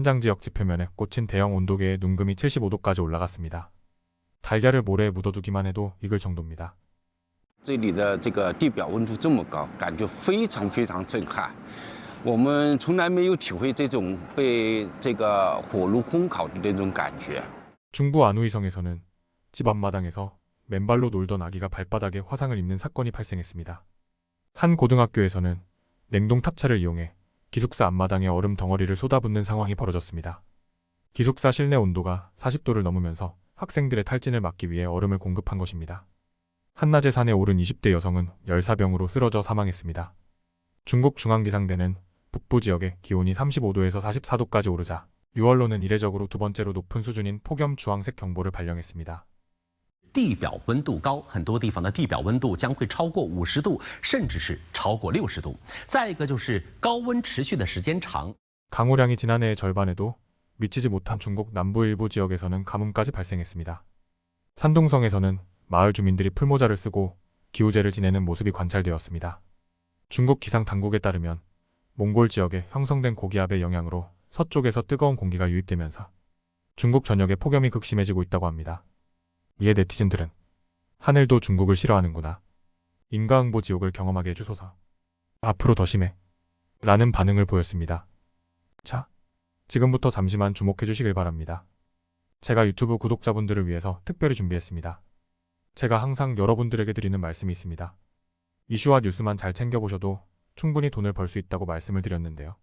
현장 지역 지표면에 꽂힌 대형 온도계의 눈금이 75도까지 올라갔습니다. 달걀을 모래에 묻어두기만 해도 익을 정도입니다. 这里的这个地表温度这么高，感觉非常非常震撼。我们从来没有体会这种被这个火炉烘烤的那种感觉。 중부 안우이성에서는 집 앞마당에서 맨발로 놀던 아기가 발바닥에 화상을 입는 사건이 발생했습니다. 한 고등학교에서는 냉동 탑차를 이용해 기숙사 앞마당에 얼음 덩어리를 쏟아붓는 상황이 벌어졌습니다. 기숙사 실내 온도가 40도를 넘으면서 학생들의 탈진을 막기 위해 얼음을 공급한 것입니다. 한낮에 산에 오른 20대 여성은 열사병으로 쓰러져 사망했습니다. 중국 중앙기상대는 북부 지역의 기온이 35도에서 44도까지 오르자 6월로는 이례적으로 두 번째로 높은 수준인 폭염 주황색 경보를 발령했습니다. 地表温度高，很多地方的地表温度将会超过五十度，甚至是超过六十度。再一个就是高温持续的时间长， 강우량이 지난해의 절반에도 미치지 못한 중국 남부 일부 지역에서는 가뭄까지 발생했습니다. 산둥성에서는 마을 주민들이 풀모자를 쓰고 기우제를 지내는 모습이 관찰되었습니다. 중국 기상 당국에 따르면 몽골 지역에 형성된 고기압의 영향으로 서쪽에서 뜨거운 공기가 유입되면서 중국 전역에 폭염이 극심해지고 있다고 합니다. 이에 네티즌들은 하늘도 중국을 싫어하는구나. 인과응보 지옥을 경험하게 해주소서. 앞으로 더 심해. 라는 반응을 보였습니다. 자, 지금부터 잠시만 주목해 주시길 바랍니다. 제가 유튜브 구독자분들을 위해서 특별히 준비했습니다. 제가 항상 여러분들에게 드리는 말씀이 있습니다. 이슈와 뉴스만 잘 챙겨보셔도 충분히 돈을 벌 수 있다고 말씀을 드렸는데요.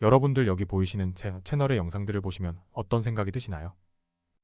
여러분들 여기 보이시는 제 채널의 영상들을 보시면 어떤 생각이 드시나요?